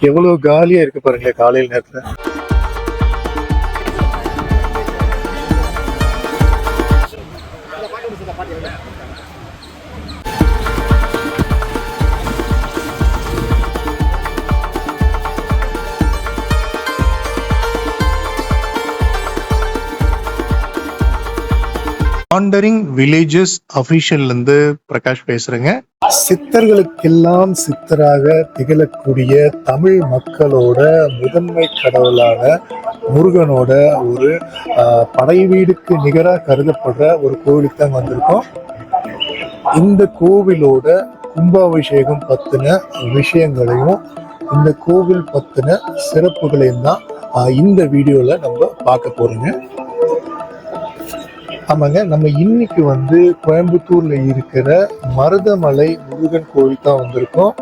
எவ்வளவு காலியா இருக்கு பாருங்களேன் காலையில் நேரத்துல. வாண்டரிங் வில்லேஜஸ் இருந்து பிரகாஷ் பேசுறேங்க. சித்தர்களுக்கெல்லாம் சித்தராக திகழக்கூடிய தமிழ் மக்களோட முதன்மை கடவுளான முருகனோட ஒரு படை வீடுக்கு நிகராக கருதப்படுற ஒரு கோவிலுக்கு தான் வந்திருக்கோம். இந்த கோவிலோட கும்பாபிஷேகம் பத்தின விஷயங்களையும் இந்த கோவில் பத்தின சிறப்புகளையும் தான் இந்த வீடியோவில் நம்ம பார்க்க போகிறோங்க ஆமாங்க நம்ம இன்னைக்கு வந்து கோயம்புத்தூர்ல இருக்கிற மருதமலை முருகன் கோவில் தான் வந்திருக்கோம்.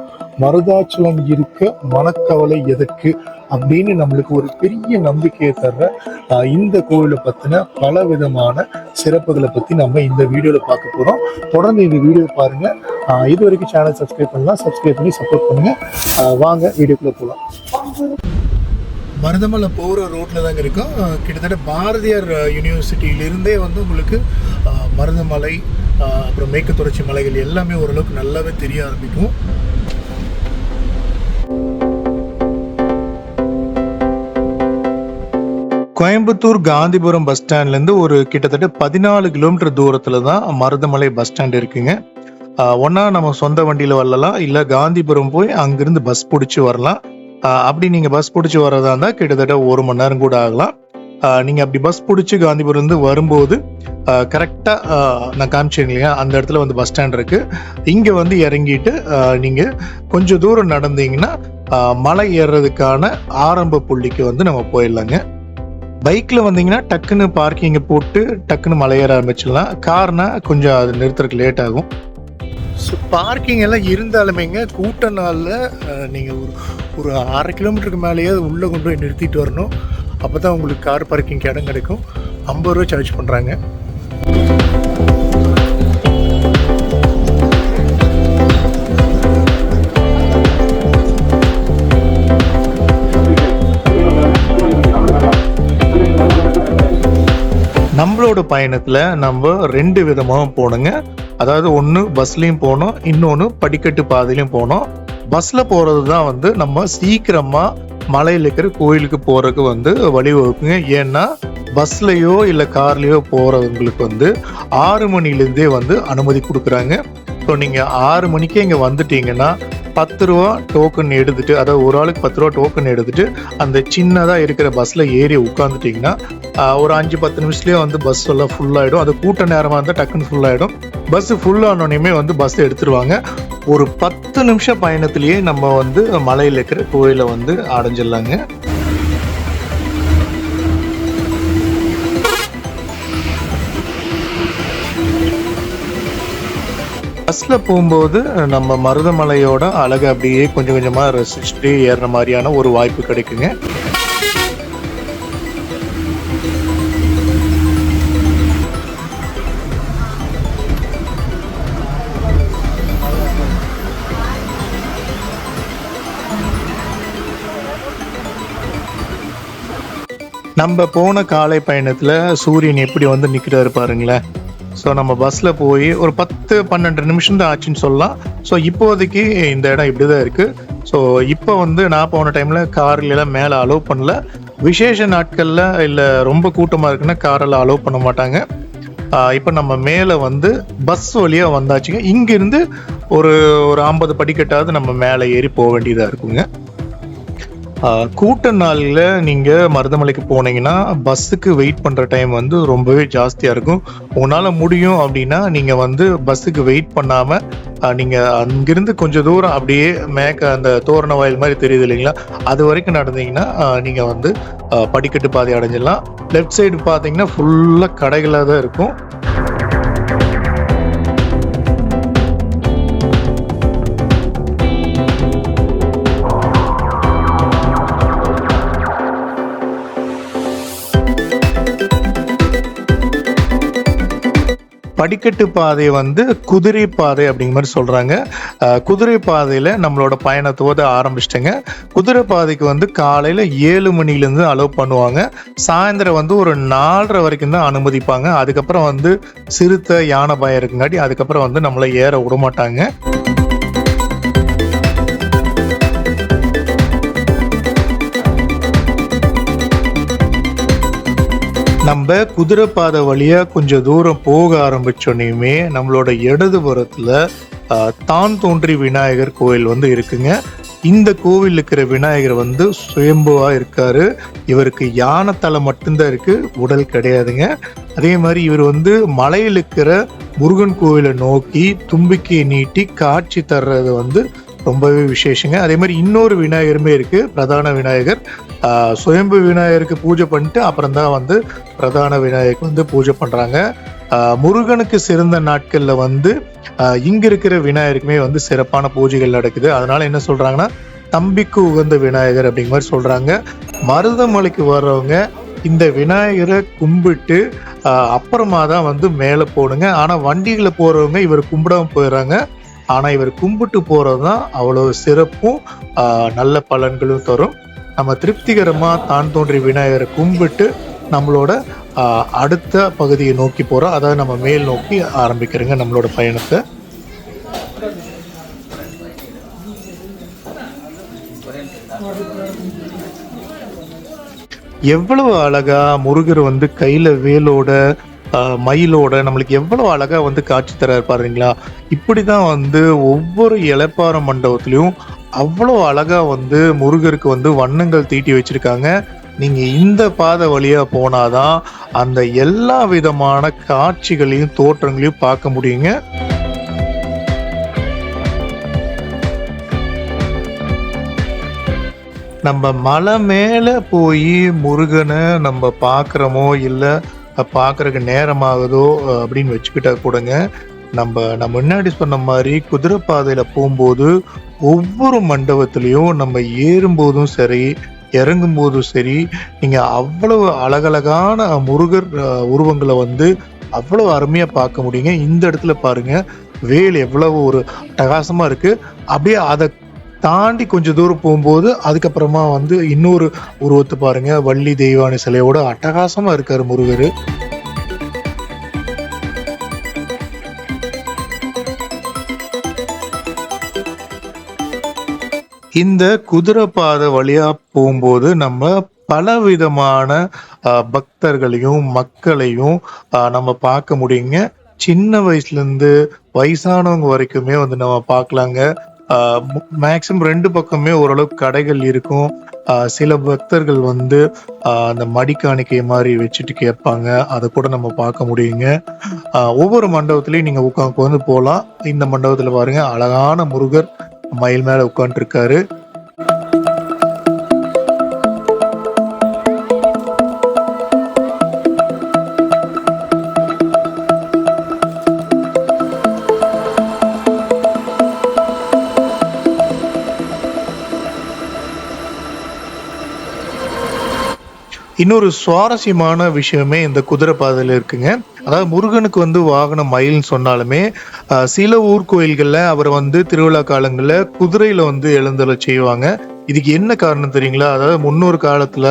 மருதாச்சலம் இருக்க மனக்கவலை எதற்கு அப்படின்னு நம்மளுக்கு ஒரு பெரிய நம்பிக்கையை தர்ற இந்த கோவிலை பத்தின பல விதமான சிறப்புகளை பத்தி நம்ம இந்த வீடியோல பார்க்க போறோம். தொடர்ந்து இந்த வீடியோ பாருங்க. இது வரைக்கும் சேனல் சப்ஸ்கிரைப் பண்ணலாம் சப்ஸ்கிரைப் பண்ணி சப்போர்ட் பண்ணுங்க. வாங்க வீடியோக்குள்ள போகலாம் மருதமலை போகிற ரோட்டில் தாங்க இருக்கும். கிட்டத்தட்ட பாரதியார் யூனிவர்சிட்டியிலிருந்தே வந்து உங்களுக்கு அஹ், மருதமலை அப்புறம் மேற்கு தொடர்ச்சி மலைகள் எல்லாமே ஓரளவுக்கு நல்லாவே தெரிய ஆரம்பிக்கும். கோயம்புத்தூர் காந்திபுரம் பஸ் ஸ்டாண்ட்லேருந்து ஒரு கிட்டத்தட்ட பதினாலு கிலோமீட்டர் தூரத்தில் தான் மருதமலை பஸ் ஸ்டாண்ட் இருக்குங்க. ஒன்றா நம்ம சொந்த வண்டியில் வரலாம் இல்லை காந்திபுரம் போய் அங்கிருந்து பஸ் பிடிச்சி வரலாம். அப்படி நீங்கள் பஸ் பிடிச்சி வர்றதா இருந்தால் கிட்டத்தட்ட ஒரு மணி நேரம் கூட ஆகலாம். நீங்கள் அப்படி பஸ் பிடிச்சி காந்திபுரம் இருந்து வரும்போது கரெக்டாக நான் காமிச்சேன் இல்லையா? அந்த இடத்துல வந்து பஸ் ஸ்டாண்ட் இருக்கு. இங்கே வந்து இறங்கிட்டு நீங்கள் கொஞ்சம் தூரம் நடந்தீங்கன்னா மலை ஏறுறதுக்கான ஆரம்ப புள்ளிக்கு வந்து நம்ம போயிடலாங்க. பைக்கில் வந்தீங்கன்னா டக்குன்னு பார்க்கிங்கை போட்டு டக்குன்னு மலை ஏற ஆரம்பிச்சிடலாம். கார்னால் கொஞ்சம் அது நிறுத்துறதுக்கு லேட் ஆகும். ஸோ பார்க்கிங் எல்லாம் இருந்தாலுமேங்க கூட்ட நாளில் நீங்கள் ஒரு ஒரு அரை கிலோமீட்டருக்கு மேலேயே உள்ளே கொண்டு போய் நிறுத்திட்டு வரணும். அப்போ தான் உங்களுக்கு கார் பார்க்கிங் இடம் கிடைக்கும். ஐம்பது ரூபா சார்ஜ் பண்ணுறாங்க நம்மளோட பயணத்தில் நம்ம ரெண்டு விதமாக போகணுங்க அதாவது ஒன்று பஸ்லேயும் போனோம் இன்னொன்று படிக்கட்டு பாதையிலையும் போனோம். பஸ்ஸில் போகிறது தான் வந்து நம்ம சீக்கிரமாக மலையில் இருக்கிற கோயிலுக்கு போகிறதுக்கு வந்து வழிவகுக்குங்க. ஏன்னா பஸ்லையோ இல்லை கார்லேயோ போகிறவங்களுக்கு வந்து ஆறு மணிலேருந்தே வந்து அனுமதி கொடுக்குறாங்க. ஸோ நீங்கள் ஆறு மணிக்கே இங்கே வந்துட்டீங்கன்னா பத்து ரூபா டோக்கன் எடுத்துட்டு அதாவது ஒரு ஆளுக்கு பத்து ரூபா டோக்கன் எடுத்துட்டு அந்த சின்னதாக இருக்கிற பஸ்ஸில் ஏறி உட்காந்துட்டிங்கன்னா ஒரு அஞ்சு பத்து நிமிஷத்துலேயே வந்து பஸ் எல்லாம் ஃபுல்லாகிடும் அது கூட்ட நேரமாக இருந்தால் டக்குன்னு ஃபுல்லாகிடும் பஸ் ஃபுல்லானோடனே வந்து பஸ் எடுத்துருவாங்க. ஒரு பத்து நிமிஷம் பயணத்திலேயே நம்ம வந்து மலையில் இருக்கிற கோயிலை வந்து அடைஞ்சிடலாங்க. பஸ்ஸில் போகும்போது நம்ம மருதமலையோட அழகை அப்படியே கொஞ்சம் கொஞ்சமாக ரசிச்சுட்டு ஏறுற மாதிரியான ஒரு வாய்ப்பு கிடைக்குங்க. நம்ம போன காலை பயணத்தில் சூரியன் எப்படி வந்து நிற்கிறாரு பாருங்களேன். ஸோ நம்ம பஸ்ஸில் போய் ஒரு பத்து பன்னெண்டு நிமிஷம் தான் ஆச்சுன்னு சொல்லலாம். ஸோ இப்போதைக்கு இந்த இடம் இப்படி தான் இருக்குது ஸோ இப்போ வந்து நான் போன டைமில் கார்லாம் மேலே அலோவ் பண்ணல. விசேஷ நாட்களில் இல்லை ரொம்ப கூட்டமாக இருக்குன்னா காரெல்லாம் அலோவ் பண்ண மாட்டாங்க. இப்போ நம்ம மேலே வந்து பஸ் வழியாக வந்தாச்சுங்க. இங்கேருந்து ஒரு ஒரு ஐம்பது படிக்கட்டாவது நம்ம மேலே ஏறி போக வேண்டியதாக இருக்குங்க. கூட்ட நாளில் நீங்கள் மருதமலைக்கு போனீங்கன்னா பஸ்ஸுக்கு வெயிட் பண்ணுற டைம் வந்து ரொம்பவே ஜாஸ்தியாக இருக்கும். உங்களால் முடியும் அப்படின்னா நீங்கள் வந்து பஸ்ஸுக்கு வெயிட் பண்ணாமல் நீங்கள் அங்கிருந்து கொஞ்சம் தூரம் அப்படியே மேக்க அந்த தோரண வாயில் மாதிரி தெரியுது இல்லைங்களா? அது வரைக்கும் நடந்தீங்கன்னா நீங்கள் வந்து படிக்கட்டு பாதை அடைஞ்சிடலாம். லெஃப்ட் சைடு பார்த்தீங்கன்னா ஃபுல்லாக கடைகளாக தான் இருக்கும். படிக்கட்டு பாதை வந்து குதிரை பாதை அப்படிங்கிற மாதிரி சொல்கிறாங்க குதிரை பாதையில் நம்மளோட பயணத்தோட ஆரம்பிச்சிட்டேங்க. குதிரை பாதைக்கு வந்து காலையில் ஏழு மணிலேருந்து அலோவ் பண்ணுவாங்க. சாயந்தரம் வந்து ஒரு நாலரை வரைக்கும் தான் அனுமதிப்பாங்க. அதுக்கப்புறம் வந்து சிறுத்தை யானை பயம் இருக்குங்காட்டி அதுக்கப்புறம் வந்து நம்மளை ஏற விட மாட்டாங்க நம்ம குதிரைப்பாதை வழியா கொஞ்சம் தூரம் போக ஆரம்பிச்சோன்னே நம்மளோட இடதுபுறத்துல ஆஹ், தான் தோன்றி விநாயகர் கோயில் வந்து இருக்குங்க. இந்த கோவில் இருக்கிற விநாயகர் வந்து சுயம்புவா இருக்காரு. இவருக்கு யானை தலை மட்டும்தான் இருக்கு உடல் கிடையாதுங்க. அதே மாதிரி இவர் வந்து மலையில் இருக்கிற முருகன் கோவிலை நோக்கி தும்பிக்கையை நீட்டி காட்சி தர்றது வந்து ரொம்பவே விசேஷங்க. அதே மாதிரி இன்னொரு விநாயகருமே இருக்கு பிரதான விநாயகர். சுயம்பு விநாயகருக்கு பூஜை பண்ணிட்டு அப்புறம் தான் வந்து பிரதான விநாயகருக்கு வந்து பூஜை பண்ணுறாங்க முருகனுக்கு சிறந்த நாட்களில் வந்து இங்கே இங்க இருக்கிற விநாயகருக்குமே வந்து சிறப்பான பூஜைகள் நடக்குது. அதனால என்ன சொல்றாங்கன்னா தம்பிக்கு உகந்த விநாயகர் அப்படிங்கிற மாதிரி சொல்றாங்க. மருதமலைக்கு வர்றவங்க இந்த விநாயகரை கும்பிட்டு அப்புறமா தான் வந்து மேலே போகணுங்க ஆனால் வண்டிகளை போறவங்க இவர் கும்பிடாம போயிடுறாங்க. ஆனா இவர் கும்பிட்டு போறது தான் அவ்வளவு சிறப்பும் ஆஹ், நல்ல பலன்களும் தரும். நம்ம திருப்திகரமாக தான் தோன்றி விநாயகரை கும்பிட்டு நம்மளோட ஆஹ், அடுத்த பகுதியை நோக்கி போறோம். அதாவது நம்ம மேல் நோக்கி ஆரம்பிக்கிறோங்க நம்மளோட பயணத்தை. எவ்வளவு அழகா முருகர் வந்து கையில வேலோட மயிலோட நம்மளுக்கு எவ்வளோ அழகாக வந்து காட்சி தர பாருங்களா. இப்படி தான் வந்து ஒவ்வொரு இலப்பார மண்டபத்துலேயும் அவ்வளோ அழகாக வந்து முருகருக்கு வந்து வண்ணங்கள் தீட்டி வச்சுருக்காங்க. நீங்கள் இந்த பாதை வழியாக போனாதான் அந்த எல்லா விதமான காட்சிகளையும் தோற்றங்களையும் பார்க்க முடியுங்க. நம்ம மலை மேலே போய் முருகனை நம்ம பார்க்குறோமோ இல்லை பார்க்குறக்கு நேரமாகுதோ அப்படின்னு வச்சுக்கிட்டா கூடங்க நம்ம நம்ம முன்னாடி சொன்ன மாதிரி குதிரை பாதையில் போகும்போது ஒவ்வொரு மண்டபத்துலேயும் நம்ம ஏறும்போதும் சரி இறங்கும் போதும் சரி நீங்கள் அவ்வளவு அழகழகான முருகர் உருவங்களை வந்து அவ்வளோ அருமையாக பார்க்க முடியுங்க. இந்த இடத்துல பாருங்க வேல் எவ்வளவு ஒரு அட்டகாசமாக இருக்குது அப்படியே அதை தாண்டி கொஞ்சம் தூரம் போகும்போது அதுக்கப்புறமா வந்து இன்னொரு உருவத்தை பாருங்க. வள்ளி தெய்வானி சிலையோட அட்டகாசமா இருக்காரு முருகர். இந்த குதிரை பாதை வழியா போகும்போது நம்ம பலவிதமான ஆஹ், பக்தர்களையும் மக்களையும் ஆஹ், நம்ம பார்க்க முடியுங்க. சின்ன வயசுல இருந்து வயசானவங்க வரைக்குமே வந்து நம்ம பார்க்கலாங்க. மேக்ஸிமம் ரெண்டு பக்கமே ஓரளவுக்கு கடைகள் இருக்கும். ஆஹ், சில பக்தர்கள் வந்து ஆஹ், அந்த மடிக்காணிக்கை மாதிரி வச்சுட்டு கேட்பாங்க. அதை கூட நம்ம பார்க்க முடியுங்க. ஒவ்வொரு மண்டபத்திலையும் நீங்க உட்காந்து வந்து போகலாம் இந்த மண்டபத்துல பாருங்க அழகான முருகர் மயில் மேல உட்காந்துருக்காரு இன்னொரு சுவாரஸ்யமான விஷயமே இந்த குதிரை பாதையில் இருக்குங்க. அதாவது முருகனுக்கு வந்து வாகனம் மயில்னு சொன்னாலுமே சில ஊர் கோயில்களில் அவர் வந்து திருவிழா காலங்களில் குதிரையில் வந்து எழுந்தருள செய்வாங்க. இதுக்கு என்ன காரணம் தெரியுங்களா? அதாவது முன்னொரு காலத்தில்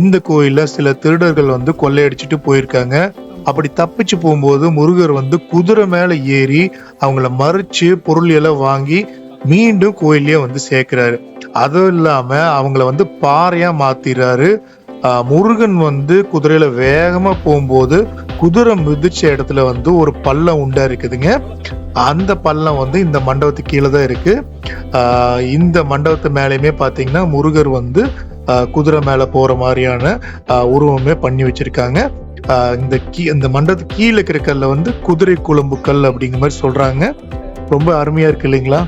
இந்த கோயிலில் சில திருடர்கள் வந்து கொள்ளையடிச்சிட்டு போயிருக்காங்க. அப்படி தப்பிச்சு போகும்போது முருகர் வந்து குதிரை மேலே ஏறி அவங்கள மறித்து பொருள் எல்லாம் வாங்கி மீண்டும் கோயிலே வந்து சேர்க்கிறாரு. அதுவும் இல்லாமல் அவங்கள வந்து பாறையாக மாத்திடுறாரு முருகன் வந்து குதிரையில வேகமா போகும்போது குதிரை மிதிச்ச இடத்துல வந்து ஒரு பள்ளம் உண்டா இருக்குதுங்க. அந்த பள்ளம் வந்து இந்த மண்டபத்துக்கு கீழே தான் இருக்கு. ஆஹ் இந்த மண்டபத்து மேலேயுமே பாத்தீங்கன்னா முருகர் வந்து ஆஹ் குதிரை மேல போற மாதிரியான ஆஹ் உருவமே பண்ணி வச்சிருக்காங்க. ஆஹ் இந்த கீ இந்த மண்டபத்துக்கு கீழே இருக்கிற கல்ல வந்து குதிரை குழம்பு கல் அப்படிங்கிற மாதிரி சொல்றாங்க. ரொம்ப அருமையா இருக்கு இல்லைங்களா?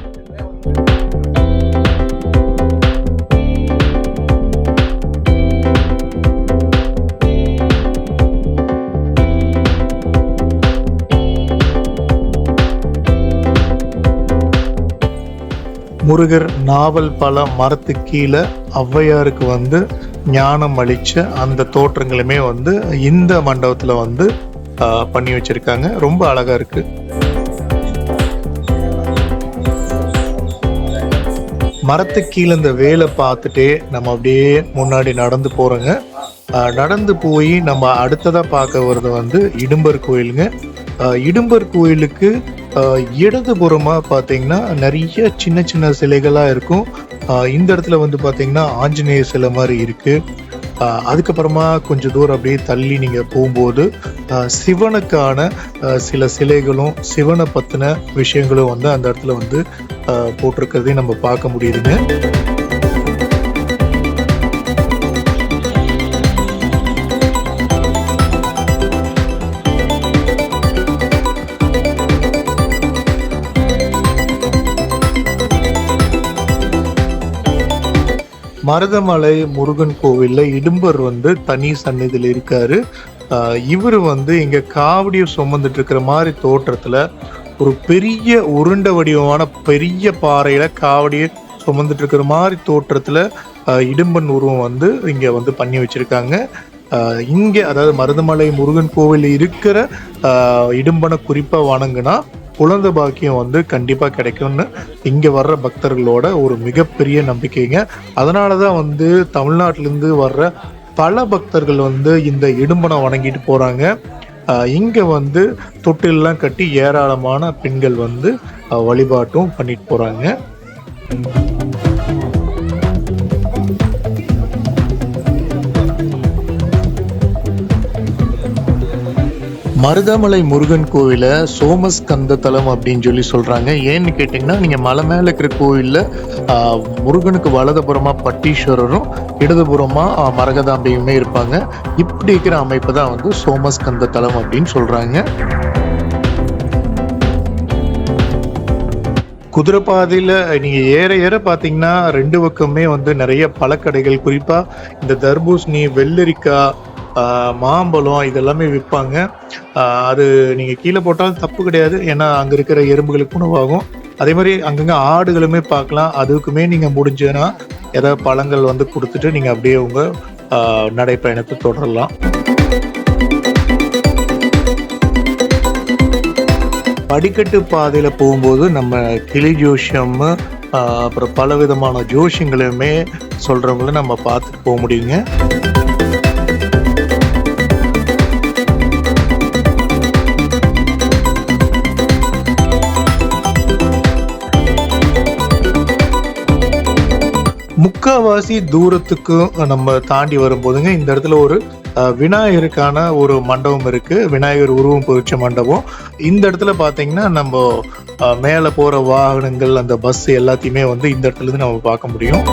முருகர் நாவல் பல மரத்துக்கு கீழே ஔவையாருக்கு வந்து ஞானம் அளிச்ச அந்த தோற்றங்களுமே வந்து இந்த மண்டபத்துல வந்து ஆஹ், பண்ணி வச்சிருக்காங்க. ரொம்ப அழகா இருக்கு. மரத்துக்கு கீழே இந்த வேலை பார்த்துட்டே நம்ம அப்படியே முன்னாடி நடந்து போறோங்க. நடந்து போய் நம்ம அடுத்ததா பார்க்க வர்றது வந்து இடும்பர் கோயிலுங்க. இடும்பர் கோயிலுக்கு இடதுபுறமாக பார்த்தீங்கன்னா நிறைய சின்ன சின்ன சிலைகளாக இருக்கும். இந்த இடத்துல வந்து பார்த்தீங்கன்னா ஆஞ்சநேய சிலை மாதிரி இருக்குது அதுக்கப்புறமா கொஞ்சம் தூரம் அப்படியே தள்ளி நீங்கள் போகும்போது சிவனுக்கான சில சிலைகளும் சிவனை பற்றின விஷயங்களும் வந்து அந்த இடத்துல வந்து போட்டிருக்கிறதையும் நம்ம பார்க்க முடியுதுங்க. மருதமலை முருகன் கோவிலில் இடும்பர் வந்து தனி சன்னிதியில் இருக்காரு. இவர் வந்து இங்கே காவடியை சுமந்துட்டு இருக்கிற மாதிரி தோற்றத்தில் ஒரு பெரிய உருண்டை வடிவமான பெரிய பாறையில் காவடியை சுமந்துட்டு இருக்கிற மாதிரி தோற்றத்தில் இடும்பன் உருவம் வந்து இங்கே வந்து பண்ணி வச்சுருக்காங்க. இங்கே அதாவது மருதமலை முருகன் கோவில் இருக்கிற இடும்பனை குறிப்பாக வணங்குனா குழந்தை பாக்கியம் வந்து கண்டிப்பாக கிடைக்கும்னு இங்கே வர்ற பக்தர்களோட ஒரு மிகப்பெரிய நம்பிக்கைங்க. அதனாலதான் வந்து தமிழ்நாட்டிலேருந்து வர்ற பல பக்தர்கள் வந்து இந்த இடும்பனை வணங்கிட்டு போகிறாங்க இங்கே வந்து தொட்டிலெலாம் கட்டி ஏராளமான பெண்கள் வந்து வழிபாட்டும் பண்ணிட்டு போகிறாங்க மருதமலை முருகன் கோவில சோமஸ்கந்த தலம் அப்படின்னு சொல்லி சொல்றாங்க. ஏன்னு கேட்டிங்கன்னா நீங்க மலை மேல இருக்கிற கோவில்ல முருகனுக்கு வலதுபுறமா பட்டீஸ்வரரும் இடதுபுறமா மரகதாம்பையுமே இருப்பாங்க. இப்படி இருக்கிற அமைப்பு தான் வந்து சோமஸ்கந்த தலம் அப்படின்னு சொல்றாங்க. குதிரைப்பாதையில் நீங்கள் ஏற ஏற பார்த்தீங்கன்னா ரெண்டு பக்கமே வந்து நிறைய பழக்கடைகள். குறிப்பாக இந்த தர்பூசணி வெள்ளரிக்காய் மாம்பழம் இதெல்லாமே விற்பாங்க. அது நீங்கள் கீழே போட்டாலும் தப்பு கிடையாது. ஏன்னா அங்கே இருக்கிற எறும்புகளுக்கு உணவாகும். அதே மாதிரி அங்கங்கே ஆடுகளுமே பார்க்கலாம். அதுக்குமே நீங்கள் முடிஞ்சதுன்னா ஏதாவது பழங்கள் வந்து கொடுத்துட்டு நீங்கள் அப்படியே உங்கள் நடைப்பயணத்தை தொடரலாம். படிக்கட்டு பாதையில் போகும்போது நம்ம கிளி ஜோஷியம் அப்புறம் பல விதமான ஜோஷியங்களுமே சொல்கிறவங்கள நம்ம பார்த்துட்டு போக முடியுங்க. முக்காவாசி தூரத்துக்கும் நம்ம தாண்டி வரும்போதுங்க இந்த இடத்துல ஒரு விநாயகருக்கான ஒரு மண்டபம் இருக்கு. விநாயகர் உருவம் பொறிச்ச மண்டபம். இந்த இடத்துல பார்த்தீங்கன்னா நம்ம மேலே போகிற வாகனங்கள் அந்த பஸ் எல்லாத்தையுமே வந்து இந்த இடத்துல இருந்து நம்ம பார்க்க முடியும்.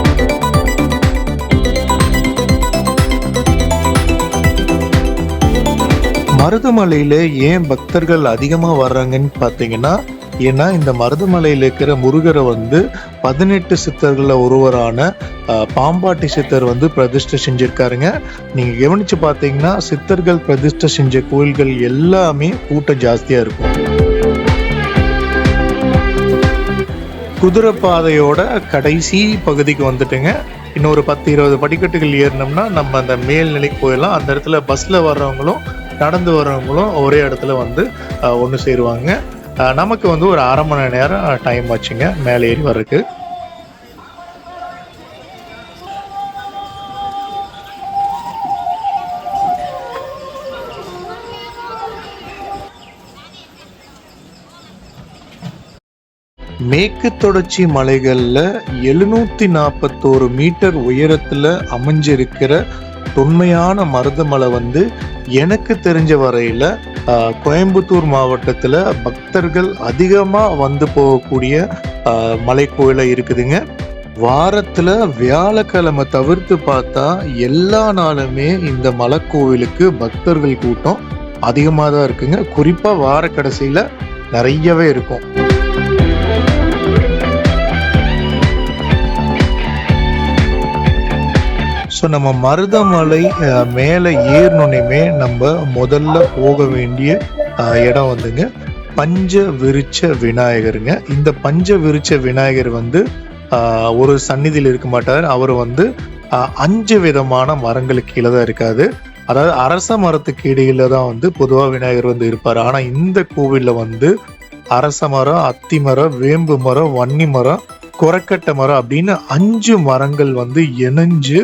மருதமலையில் ஏன் பக்தர்கள் அதிகமாக வர்றாங்கன்னு பார்த்தீங்கன்னா ஏன்னா இந்த மருதமலையில் இருக்கிற முருகரை வந்து பதினெட்டு சித்தர்களில் ஒருவரான பாம்பாட்டி சித்தர் வந்து பிரதிஷ்டை செஞ்சுருக்காருங்க. நீங்கள் கவனிச்சு பார்த்தீங்கன்னா சித்தர்கள் பிரதிஷ்டை செஞ்ச கோயில்கள் எல்லாமே கூட்டம் ஜாஸ்தியாக இருக்கும். குதிரை பாதையோட கடைசி பகுதிக்கு வந்துட்டுங்க. இன்னொரு பத்து இருபது படிக்கட்டுகள் ஏறினோம்னா நம்ம அந்த மேல்நிலைக்கு போயிடலாம். அந்த இடத்துல பஸ்ஸில் வர்றவங்களும் நடந்து வர்றவங்களும் ஒரே இடத்துல வந்து ஒன்று சேருவாங்க. நமக்கு வந்து ஒரு அரை மணி நேரம் டைம் ஆச்சுங்க. மேலே ஏறி வர்றதுக்கு. மேற்கு தொடர்ச்சி மலைகளில் எழுநூற்றி நாற்பத்தோரு மீட்டர் உயரத்தில் அமைஞ்சிருக்கிற தொன்மையான மருதமலை வந்து எனக்கு தெரிஞ்ச வரையில் கோயம்புத்தூர் மாவட்டத்தில் பக்தர்கள் அதிகமாக வந்து போகக்கூடிய ஆஹ், இருக்குதுங்க. வாரத்தில் வியாழக்கிழமை தவிர்த்து பார்த்தா எல்லா நாளுமே இந்த மலைக்கோவிலுக்கு பக்தர்கள் கூட்டம் அதிகமாக தான் இருக்குங்க. குறிப்பாக வார கடைசியில் நிறையவே இருக்கும். ஸோ நம்ம மருதமலை மேலே ஏறினோன்னே நம்ம முதல்ல போக வேண்டிய இடம் வந்துங்க பஞ்ச விரிச்ச விநாயகருங்க. இந்த பஞ்ச விரிச்ச விநாயகர் வந்து ஒரு சந்நிதியில் இருக்க மாட்டார். அவர் வந்து அஞ்சு விதமான மரங்களுக்கு கீழே தான் இருக்காது அதாவது அரச மரத்துக்கு இடையில தான் வந்து பொதுவாக விநாயகர் வந்து இருப்பார். ஆனால் இந்த கோவிலில் வந்து அரச மரம் அத்தி மரம் வேம்பு மரம் வன்னி மரம் குரக்கட்டை மரம் அப்படின்னு அஞ்சு மரங்கள் வந்து இணைஞ்சு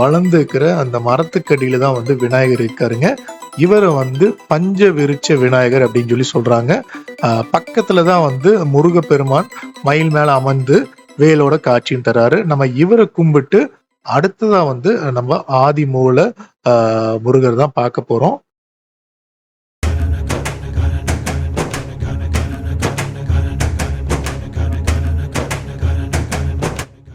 வளர்ந்து இருக்கிற அந்த மரத்துக்கடியில தான் வந்து விநாயகர் இருக்காருங்க. இவரை வந்து பஞ்ச விருட்ச விநாயகர் அப்படின்னு சொல்லி சொல்றாங்க. பக்கத்துல தான் வந்து முருகப்பெருமான் மயில் மேல அமர்ந்து வேலோட காட்சியும் தராரு. நம்ம இவரை கும்பிட்டு அடுத்ததா வந்து நம்ம ஆதி மூல ஆஹ் முருகர் தான் பார்க்க போறோம்.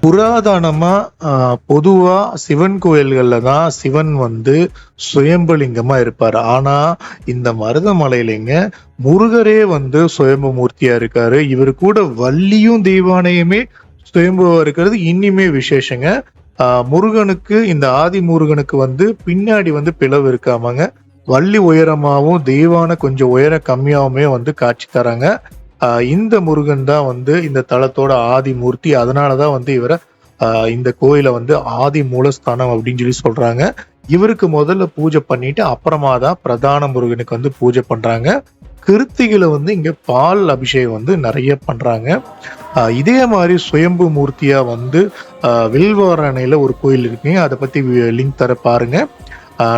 புராதனமா பொதுவாக பொதுவா சிவன் கோயில்கள்ல தான் சிவன் வந்து சுயம்பலிங்கமாக இருப்பார். ஆனா இந்த மருதமலையிலங்க முருகரே வந்து சுயம்பு மூர்த்தியா இருக்காரு. இவர் கூட வள்ளியும் தெய்வானையுமே சுயம்புவா இருக்கிறது. இன்னிமே விசேஷங்க. முருகனுக்கு இந்த ஆதி முருகனுக்கு வந்து பின்னாடி வந்து பிளவு இருக்காமங்க. வள்ளி உயரமாகவும் தெய்வான கொஞ்சம் உயரம் கம்மியாகவுமே வந்து காட்சி தராங்க. இந்த முருகன் தான் வந்து இந்த தலத்தோட ஆதி மூர்த்தி. அதனாலதான் வந்து இவரை இந்த கோயிலை வந்து ஆதி மூலஸ்தானம் அப்படின்னு சொல்லி சொல்றாங்க. இவருக்கு முதல்ல பூஜை பண்ணிட்டு அப்புறமா தான் பிரதான முருகனுக்கு வந்து பூஜை பண்றாங்க. கிருத்திகளை வந்து இங்க பால் அபிஷேகம் வந்து நிறைய பண்றாங்க. இதே மாதிரி சுயம்பு மூர்த்தியா வந்து ஆஹ் வில்வாரணையில ஒரு கோயில் இருக்குங்க. அதை பத்தி லிங்க் தர பாருங்க.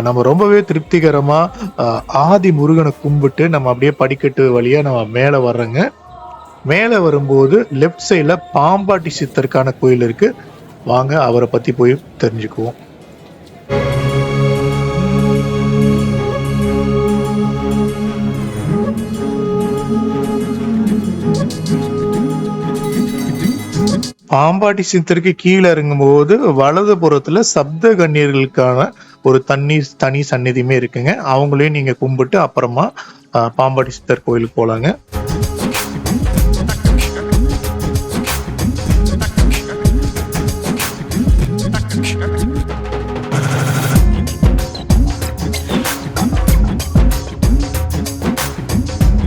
நம்ம ரொம்பவே திருப்திகரமா ஆதி முருகனை கும்பிட்டு நம்ம அப்படியே படிக்கட்டு வழியா நம்ம மேல வர்றோங்க. மேல வரும்போது லெஃப்ட் சைட்ல பாம்பாட்டி சித்தருக்கான கோயில் இருக்கு. வாங்க அவரை பத்தி போய் தெரிஞ்சுக்குவோம். பாம்பாட்டி சித்தருக்கு கீழே இறங்கும்போது வலது புறத்துல சப்த கண்ணீர்களுக்கான ஒரு தண்ணி தனி சந்நிதியுமே இருக்குங்க. அவங்களையும் நீங்க கும்பிட்டு அப்புறமா ஆஹ், பாம்பாட்டி சித்தர் கோயிலுக்கு போலாங்க.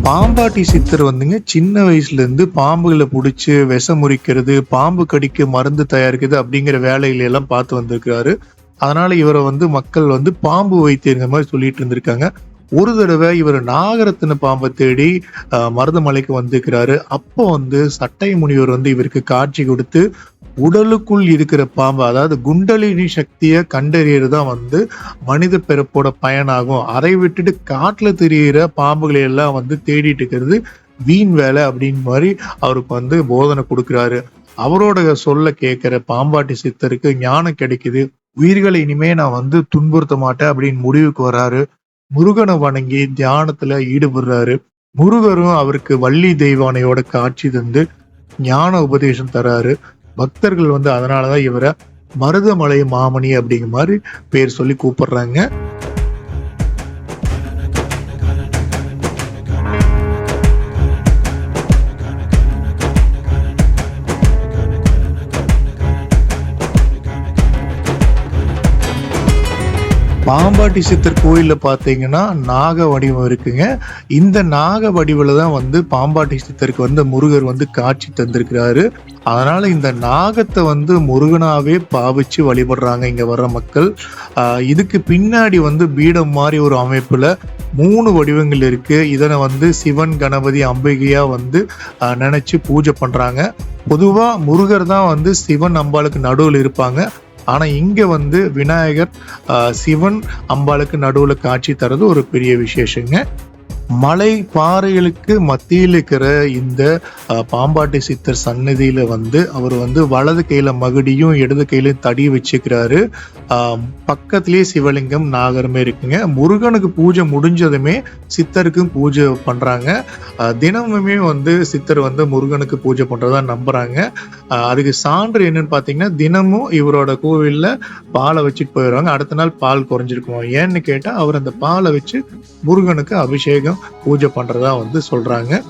பாம்பாட்டி சித்தர் வந்துங்க சின்ன வயசுல இருந்து பாம்புகளை பிடிச்சி விஷம் முறிக்கிறது பாம்பு கடிக்க மருந்து தயாரிக்கிறது அப்படிங்கிற வேலையில எல்லாம் பார்த்து வந்திருக்கிறாரு. அதனால இவரை வந்து மக்கள் வந்து பாம்பு வைத்தியங்கிற மாதிரி சொல்லிட்டு இருந்திருக்காங்க. ஒரு தடவை இவர் நாகரத்தின பாம்பை தேடி ஆஹ், மருதமலைக்கு வந்திருக்கிறாரு. அப்போ வந்து சட்டை முனிவர் வந்து இவருக்கு காட்சி கொடுத்து உடலுக்குள் இருக்கிற பாம்பு அதாவது குண்டலினி சக்தியை கண்டறியறது தான் வந்து மனித பிறப்போட பயனாகும். அதை விட்டுட்டு காட்டுல தெரியிற பாம்புகளை எல்லாம் வந்து தேடிட்டு இருக்கிறது வீண் வேலை அப்படின்னு மாதிரி அவருக்கு வந்து போதனை கொடுக்குறாரு. அவரோட சொல்ல கேட்கிற பாம்பாட்டி சித்தருக்கு ஞானம் கிடைக்குது. உயிர்களை இனிமே நான் வந்து துன்புறுத்த மாட்டேன் அப்படின்னு முடிவுக்கு வர்றாரு. முருகனை வணங்கி தியானத்துல ஈடுபடுறாரு. முருகரும் அவருக்கு வள்ளி தெய்வானையோட காட்சி தந்து ஞான உபதேசம் தராரு. பக்தர்கள் வந்து அதனாலதான் இவரை மருதமலை மாமணி அப்படிங்கிற மாதிரி பேர் சொல்லி கூப்பிடுறாங்க. பாம்பாட்டி சித்தர் கோயிலில் பார்த்தீங்கன்னா நாக வடிவம் இருக்குங்க. இந்த நாக வடிவில் தான் வந்து பாம்பாட்டி சித்தருக்கு வந்து முருகர் வந்து காட்சி தந்திருக்கிறாரு. அதனால இந்த நாகத்தை வந்து முருகனாவே பாவிச்சு வழிபடுறாங்க இங்க வர்ற மக்கள். இதுக்கு பின்னாடி வந்து பீடம் மாதிரி ஒரு அமைப்புல மூணு வடிவங்கள் இருக்கு. இதனை வந்து சிவன் கணபதி அம்பிகையா வந்து நினச்சி நினைச்சு பூஜை பண்றாங்க. பொதுவா முருகர் தான் வந்து சிவன் அம்பாளுக்கு நடுவில் இருப்பாங்க. ஆனா இங்க வந்து விநாயகர் சிவன் அம்பாளுக்கு நடுவுல காட்சி தரது ஒரு பெரிய விசேஷங்க. மலை பாறைகளுக்கு மத்தியில் இருக்கிற இந்த பாம்பாட்டி சித்தர் சன்னதியில வந்து அவர் வந்து வலது கையில மகுடியும் இடது கையிலையும் தடி வச்சுக்கிறாரு. பக்கத்துலேயே பக்கத்திலேயே சிவலிங்கம் நாகரமே இருக்குங்க. முருகனுக்கு பூஜை முடிஞ்சதுமே சித்தருக்கும் பூஜை பண்றாங்க. தினமுமே வந்து சித்தர் வந்து முருகனுக்கு பூஜை பண்றதா நம்புறாங்க. அதுக்கு சான்று என்னன்னு பாத்தீங்கன்னா தினமும் இவரோட கோவிலில் பாலை வச்சுட்டு போயிடுவாங்க. அடுத்த நாள் பால் குறைஞ்சிருக்குமா ஏன்னு கேட்டால் அவர் அந்த பாலை வச்சு முருகனுக்கு அபிஷேகம் பூஜை பண்றதா வந்து சொல்றாங்க.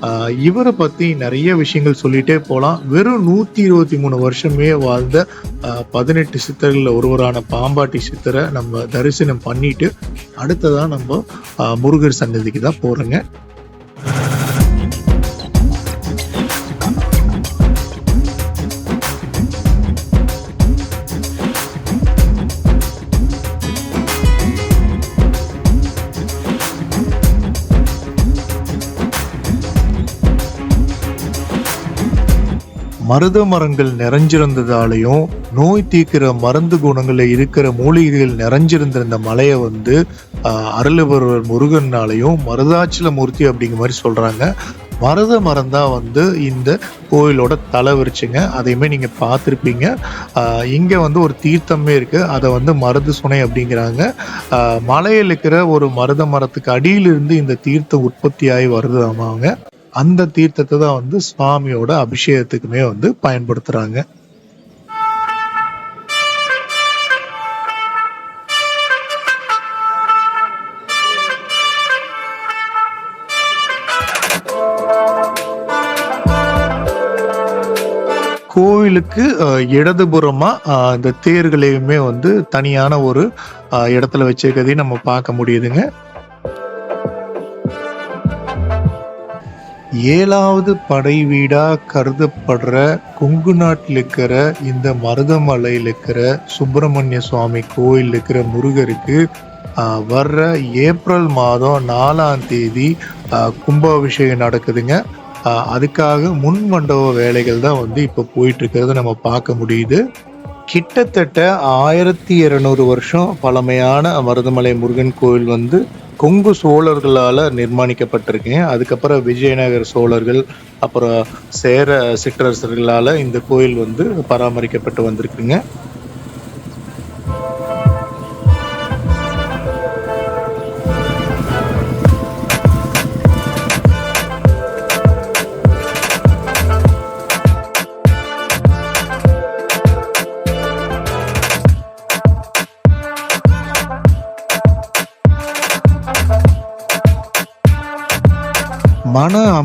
ஆஹ் இவரை பத்தி நிறைய விஷயங்கள் சொல்லிகிட்டே போகலாம் வெறும் நூத்தி இருபத்தி மூணு வருஷமே வாழ்ந்த பதினெட்டு சித்தர்களில் ஒருவரான பாம்பாட்டி சித்தரை நம்ம தரிசனம் பண்ணிட்டு அடுத்ததான் நம்ம முருகர் சன்னதிக்கு தான் போறோங்க. மருத மரங்கள் நிறைஞ்சிருந்ததாலையும் நோய் தீர்க்கிற மருந்து குணங்களில் இருக்கிற மூலிகைகள் நிறைஞ்சிருந்த இந்த மலையை வந்து ஆஹ், முருகனாலையும் மருதாச்சல மூர்த்தி அப்படிங்கிற மாதிரி சொல்கிறாங்க மருத மரம் தான் வந்து இந்த கோயிலோட தலை விரிச்சுங்க. அதையுமே நீங்கள் பார்த்துருப்பீங்க. இங்கே வந்து ஒரு தீர்த்தமே இருக்கு. அதை வந்து மருது சுனை அப்படிங்கிறாங்க. மலையில் இருக்கிற ஒரு மருத மரத்துக்கு அடியிலிருந்து இந்த தீர்த்தம் உற்பத்தி ஆகி வருதாமாங்க. அந்த தீர்த்தத்தை தான் வந்து சுவாமியோட அபிஷேகத்துக்குமே வந்து பயன்படுத்துறாங்க. கோவிலுக்கு இடதுபுறமா இந்த தேர்களையுமே வந்து தனியான ஒரு அஹ், இடத்துல வச்சிருக்கதையும் நம்ம பார்க்க முடியுதுங்க. ஏழாவது படை வீடா கருதப்படுற கொங்கு நாட்டில் இருக்கிற இந்த மருதமலையில் இருக்கிற சுப்பிரமணிய சுவாமி கோயில் இருக்கிற முருகருக்கு வர்ற ஏப்ரல் மாதம் நாலாம் தேதி கும்பாபிஷேகம் நடக்குதுங்க. அதுக்காக முன் மண்டப வேலைகள் தான் வந்து இப்போ போயிட்டு இருக்கிறத நம்ம பார்க்க முடியுது. கிட்டத்தட்ட ஆயிரத்தி இருநூறு வருஷம் பழமையான மருதமலை முருகன் கோயில் வந்து கொங்கு சோழர்களால் நிர்மாணிக்கப்பட்டிருக்கேன். அதுக்கப்புறம் விஜயநகர சோழர்கள் அப்புறம் சேர சிற்றரசர்களால் இந்த கோயில் வந்து பராமரிக்கப்பட்டு வந்திருக்குங்க.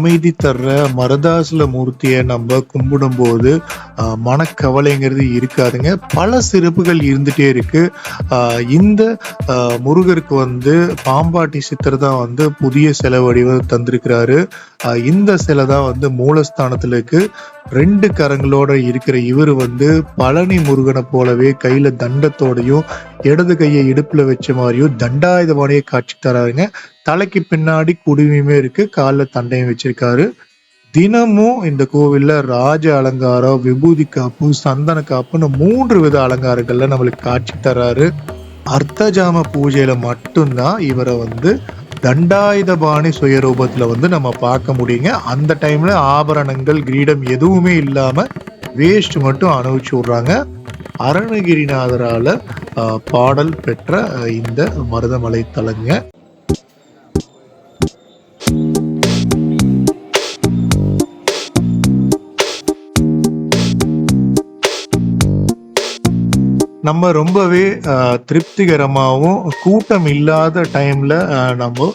அமைதி தர்ற மருதாசல மூர்த்தியை நம்ம கும்பிடும்போது ஆஹ், மனக்கவலைங்கிறது இருக்காதுங்க. பல சிறப்புகள் இருந்துட்டே இருக்கு. ஆஹ், இந்த ஆஹ், முருகருக்கு வந்து பாம்பாட்டி சித்தர் தான் வந்து புதிய சிலை தந்திருக்கிறாரு. இந்த சிலை தான் வந்து மூலஸ்தானத்துல இருக்கு ரெண்டு கரங்களோட இருக்கிற இவர் வந்து பழனி முருகனை போலவே கையில தண்டத்தோடையும் இடது கையை இடுப்புல வச்ச மாதிரியும் தண்டாயுதவாணியை காட்சி தராருங்க. தலைக்கு பின்னாடி குடுமையுமே இருக்கு காலில் தண்டையும் வச்சிருக்காரு. தினமும் இந்த கோவில்ல ராஜ அலங்காரம் விபூதி காப்பு சந்தன காப்புன்னு மூன்று வித அலங்காரங்கள்ல நம்மளுக்கு காட்சி தர்றாரு அர்த்தஜாம பூஜையில மட்டும்தான் இவரை வந்து தண்டாயுதபாணி சுயரூபத்தில் வந்து நம்ம பார்க்க முடியுங்க. அந்த டைமில் ஆபரணங்கள் கிரீடம் எதுவுமே இல்லாமல் வேஸ்ட் மட்டும் அனுபவிச்சு விட்றாங்க. அருணகிரிநாதரால் பாடல் பெற்ற இந்த மருதமலை தலங்க நம்ம ரொம்பவே திருப்திகரமாகவும் கூட்டம் இல்லாத டைமில் நம்ம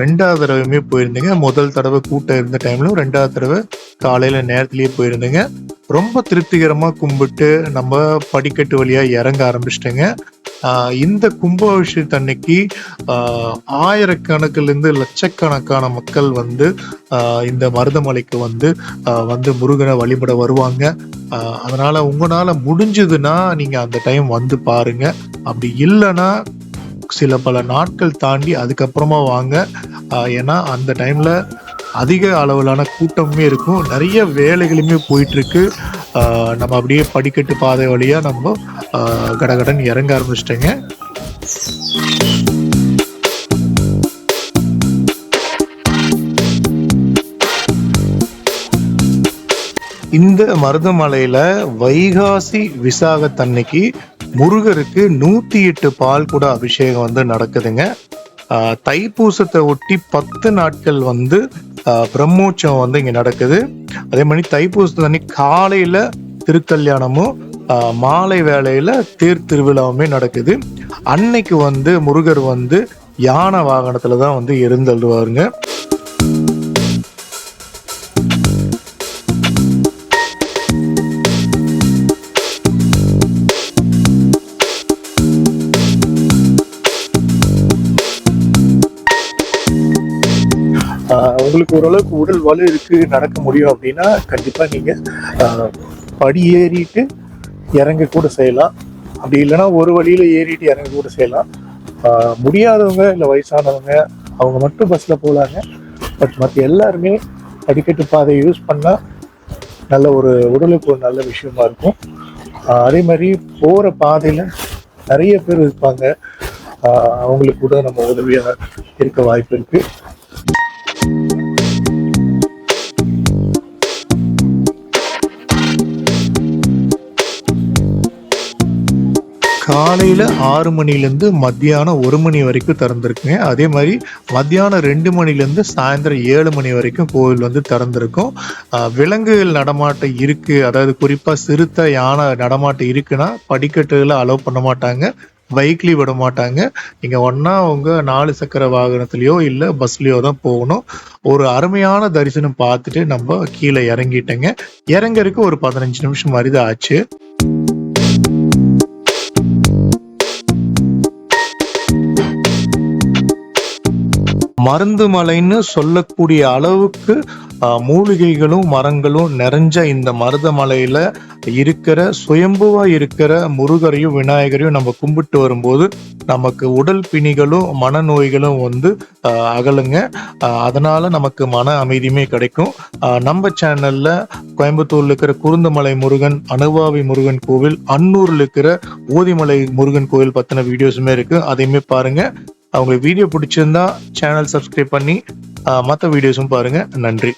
ரெண்டாவது தடவையுமே போயிருந்தேங்க. முதல் தடவை கூட்டம் இருந்த டைம்ல ரெண்டாவது தடவை காலையில் நேரத்துலேயே போயிருந்தேங்க. ரொம்ப திருப்திகரமாக கும்பிட்டு நம்ம படிக்கட்டு வழியா இறங்க ஆரம்பிச்சிட்டேங்க. இந்த கும்பாபிஷேகத்தன்னைக்கு ஆஹ், ஆயிரக்கணக்கிலிருந்து லட்சக்கணக்கான மக்கள் வந்து ஆஹ், இந்த மருதமலைக்கு வந்து ஆஹ், வந்து முருகனை வழிபட வருவாங்க. ஆஹ், அதனால உங்களால முடிஞ்சதுன்னா நீங்க அந்த டைம் வந்து பாருங்க. அப்படி இல்லைன்னா சில பல நாட்கள் தாண்டி அதுக்கப்புறமா வாங்க. ஏன்னா அந்த டைமில் அதிக அளவிலான கூட்டமுமே இருக்கும். நிறைய வேலைகளுமே போயிட்டுருக்கு. நம்ம அப்படியே படிக்கட்டு பாதை வழியாக நம்ம கடகடன் இறங்க ஆரம்பிச்சிட்டேங்க. இந்த மருதமலையில் வைகாசி விசாகத்தன்னைக்கு முருகருக்கு நூத்தி எட்டு பால் கூட அபிஷேகம் வந்து நடக்குதுங்க. தைப்பூசத்தை ஒட்டி பத்து நாட்கள் வந்து பிரம்மோற்சவம் வந்து இங்க நடக்குது. அதே மாதிரி தைப்பூசத்து அன்னைக்கு காலையில திருக்கல்யாணமும் மாலை வேளையில தேர் திருவிழாவுமே நடக்குது. அன்னைக்கு வந்து முருகர் வந்து யானை வாகனத்துல தான் வந்து எழுந்தள்ளுவாருங்க உங்களுக்கு ஓரளவுக்கு உடல் வலு இருக்கு நடக்க முடியும் அப்படின்னா கண்டிப்பாக நீங்கள் படி ஏறிட்டு இறங்க கூட செய்யலாம். அப்படி இல்லைன்னா ஒரு வழியில் ஏறிட்டு இறங்க கூட செய்யலாம் முடியாதவங்க இல்லை வயசானவங்க அவங்க மட்டும் பஸ்ஸில் போகலாங்க பட் மற்ற எல்லாருமே படிக்கட்டு பாதை யூஸ் பண்ணால் நல்ல ஒரு உடலுக்கு ஒரு நல்ல விஷயமா இருக்கும். அதே மாதிரி போகிற பாதையில் நிறைய பேர் இருப்பாங்க. அவங்களுக்கு கூட நம்ம உதவியாக இருக்க வாய்ப்பு இருக்குது காலையில் ஆறு மணிலேருந்து மத்தியானம் ஒரு மணி வரைக்கும் திறந்துருக்குங்க. அதே மாதிரி மத்தியானம் ரெண்டு மணிலேருந்து சாயந்தரம் ஏழு மணி வரைக்கும் கோவில் வந்து திறந்துருக்கும். விலங்குகள் நடமாட்டம் இருக்குது அதாவது குறிப்பாக சிறுத்தை யானை நடமாட்டம் இருக்குன்னா படிக்கட்டுகளை அலோவ் பண்ண மாட்டாங்க. பைக்லேயும் விட மாட்டாங்க. நீங்கள் ஒன்றா உங்கள் நாலு சக்கர வாகனத்துலேயோ இல்லை பஸ்லேயோ தான் போகணும். ஒரு அருமையான தரிசனம் பார்த்துட்டு நம்ம கீழே இறங்கிட்டேங்க. இறங்கறதுக்கு ஒரு பதினஞ்சு நிமிஷம் மாதிரி தான் ஆச்சு. மருந்து மலைன்னு சொல்லக்கூடிய அளவுக்கு ஆஹ், மூலிகைகளும் மரங்களும் நிறைஞ்ச இந்த மருத மலையில இருக்கிற சுயம்புவா இருக்கிற முருகரையும் விநாயகரையும் நம்ம கும்பிட்டு வரும்போது நமக்கு உடல் பிணிகளும் மனநோய்களும் வந்து ஆஹ், அகலுங்க. அதனால நமக்கு மன அமைதியுமே கிடைக்கும். ஆஹ், நம்ம சேனல்ல கோயம்புத்தூர்ல இருக்கிற குருந்தமலை முருகன் அனுபாவி முருகன் கோவில் அன்னூர்ல இருக்கிற ஓதிமலை முருகன் கோவில் பத்தின வீடியோஸுமே இருக்கு. அதையுமே பாருங்க. அவங்க வீடியோ பிடிச்சிருந்தா சேனல் சப்ஸ்கிரைப் பண்ணி மற்ற வீடியோஸும் பாருங்க. நன்றி.